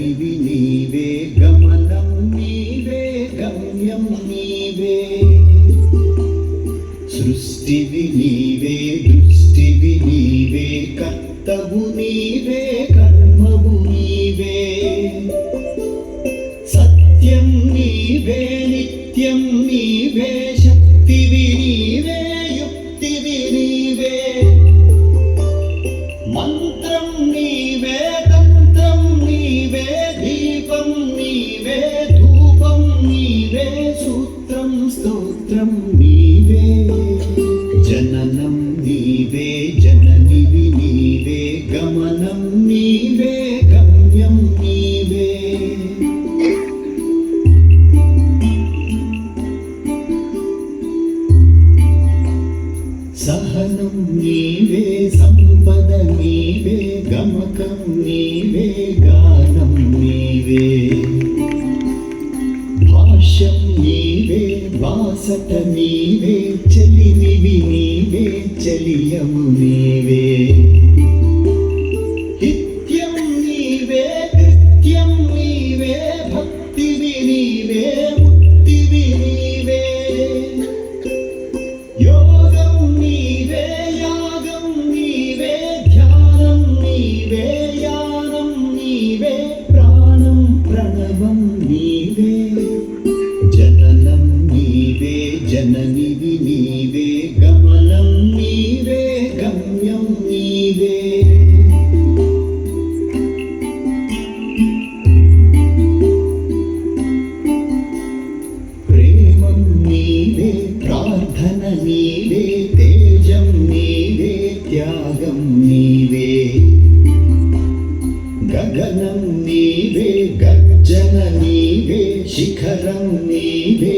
జననివి నీవే గమనం నీవే గమ్యం నీవే. సృష్టివి నీవే దృష్టివి నీవే కర్తవు నీవే కర్మవు నీవే. సత్యం నీవే నిత్యం నీవే శక్తివి నీవే యుక్తివి నీవే. మంత్రం సహనం నీవే సంపద నీవే గమకం నీవే గానం నీవే. భాష్యం నీవే వాసట నీవే చలినివి నీవే చలియము నీవే. ప్రణవం నీవే. శిఖరం నీవే